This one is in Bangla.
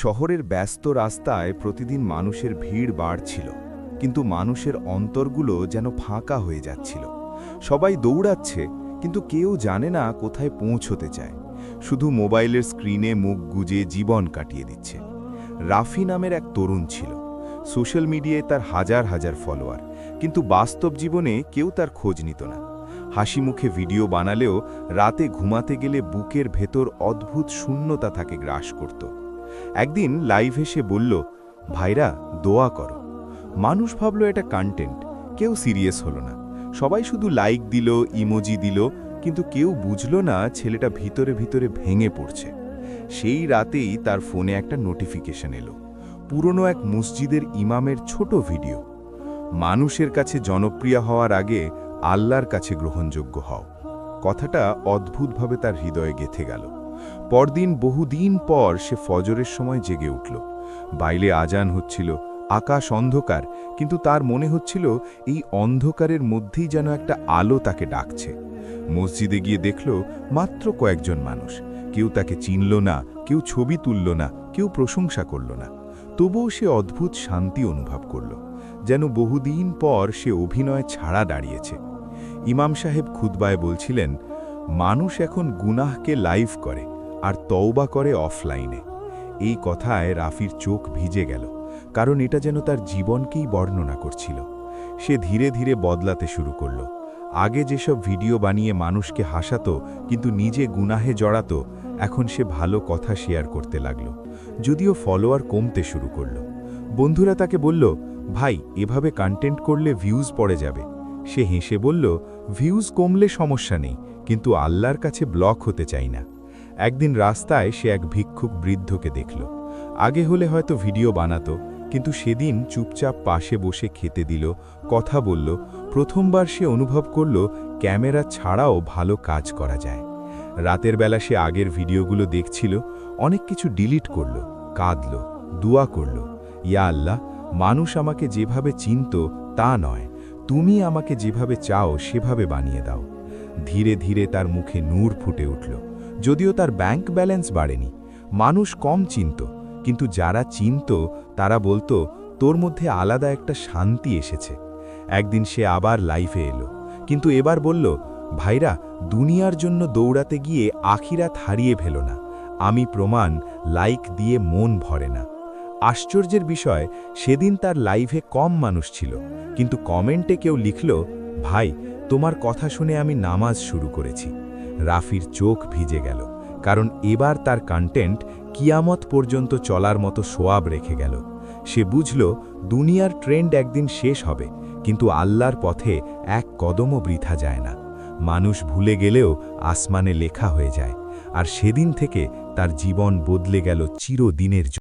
শহরের ব্যস্ত রাস্তায় প্রতিদিন মানুষের ভিড় বাড়ছিল, কিন্তু মানুষের অন্তরগুলো যেন ফাঁকা হয়ে যাচ্ছিল। সবাই দৌড়াচ্ছে, কিন্তু কেউ জানে না কোথায় পৌঁছতে চায়। শুধু মোবাইলের স্ক্রিনে মুখ গুজে জীবন কাটিয়ে দিচ্ছে। রাফি নামের এক তরুণ ছিল। সোশ্যাল মিডিয়ায় তার হাজার হাজার ফলোয়ার, কিন্তু বাস্তব জীবনে কেউ তার খোঁজ নিত না। হাসি মুখে ভিডিও বানালেও রাতে ঘুমাতে গেলে বুকের ভেতর অদ্ভুত শূন্যতা তাকে গ্রাস করত। একদিন লাইভ এসে বলল, ভাইরা, দোয়া করো। মানুষ ভাবল, এটা কন্টেন্ট কেউ সিরিয়াস হলো না। সবাই শুধু লাইক দিল ইমোজি দিল, কিন্তু কেউ বুঝল না ছেলেটা ভিতরে ভিতরে ভেঙে পড়ছে। সেই রাতেই তার ফোনে একটা নোটিফিকেশন এলো। পুরনো এক মসজিদের ইমামের ছোট ভিডিও মানুষের কাছে জনপ্রিয় হওয়ার আগে আল্লাহর কাছে গ্রহণযোগ্য হও। কথাটা অদ্ভুতভাবে তার হৃদয়ে গেথে গেল। পরদিন বহুদিন পর সে ফজরের সময় জেগে উঠল। বাইলে আজান হচ্ছিল, আকাশ অন্ধকার, কিন্তু তার মনে হচ্ছিল এই অন্ধকারের মধ্যেই যেন একটা আলো তাকে ডাকছে। মসজিদে গিয়ে দেখল মাত্র কয়েকজন মানুষ। কেউ তাকে চিনল না, কেউ ছবি তুলল না, কেউ প্রশংসা করল না। তবুও সে অদ্ভুত শান্তি অনুভব করল, যেন বহুদিন পর সে অভিনয় ছাড়া দাঁড়িয়েছে। ইমাম সাহেব খুতবায় বলছিলেন মানুষ এখন গুনাহকে লাইভ করে আর তওবা করে অফলাইনে এই কথায় রাফির চোখ ভিজে গেল, কারণ এটা যেন তার জীবনকেই বর্ণনা করছিল। সে ধীরে ধীরে বদলাতে শুরু করল। আগে যেসব ভিডিও বানিয়ে মানুষকে হাসাতো, কিন্তু নিজে গুনাহে জড়াত, এখন সে ভালো কথা শেয়ার করতে লাগল। যদিও ফলোয়ার কমতে শুরু করল। বন্ধুরা তাকে বলল, ভাই, এভাবে কন্টেন্ট করলে ভিউজ পড়ে যাবে। সে হেসে বলল ভিউজ কমলে সমস্যা নেই কিন্তু আল্লাহর কাছে ব্লক হতে চাই না। একদিন রাস্তায় সে এক ভিক্ষুক বৃদ্ধকে দেখল। আগে হলে হয়তো ভিডিও বানাতো, কিন্তু সেদিন চুপচাপ পাশে বসে খেতে দিল, কথা বলল, প্রথমবার সে অনুভব করল ক্যামেরা ছাড়াও ভালো কাজ করা যায়। রাতের বেলা সে আগের ভিডিওগুলো দেখছিল, অনেক কিছু ডিলিট করল, কাঁদল, দোয়া করল, ইয়া আল্লাহ, মানুষ আমাকে যেভাবে চিনত তা নয়, তুমি আমাকে যেভাবে চাও সেভাবে বানিয়ে দাও। ধীরে ধীরে তার মুখে নূর ফুটে উঠল। যদিও তার ব্যাংক ব্যালেন্স বাড়েনি। মানুষ কম চিনত, কিন্তু যারা চিনত, তারা বলতো, তোর মধ্যে আলাদা একটা শান্তি এসেছে। একদিন সে আবার লাইফে এলো। কিন্তু এবার বলল, ভাইরা, দুনিয়ার জন্য দৌড়াতে গিয়ে আখিরাত হারিয়ে ফেল না। আমি প্রমাণ লাইক দিয়ে মন ভরে না। আশ্চর্যের বিষয়, সেদিন তার লাইভে কম মানুষ ছিল। কিন্তু কমেন্টে কেউ লিখল, ভাই তোমার কথা শুনে আমি নামাজ শুরু করেছি। রাফির চোখ ভিজে গেল, কারণ এবার তার কন্টেন্ট কিয়ামত পর্যন্ত চলার মতো সোয়াব রেখে গেল। সে বুঝল, দুনিয়ার ট্রেন্ড একদিন শেষ হবে, কিন্তু আল্লাহর পথে এক কদমও বৃথা যায় না। মানুষ ভুলে গেলেও আসমানে লেখা হয়ে যায়, আর সেদিন থেকে তার জীবন বদলে গেল চিরদিনের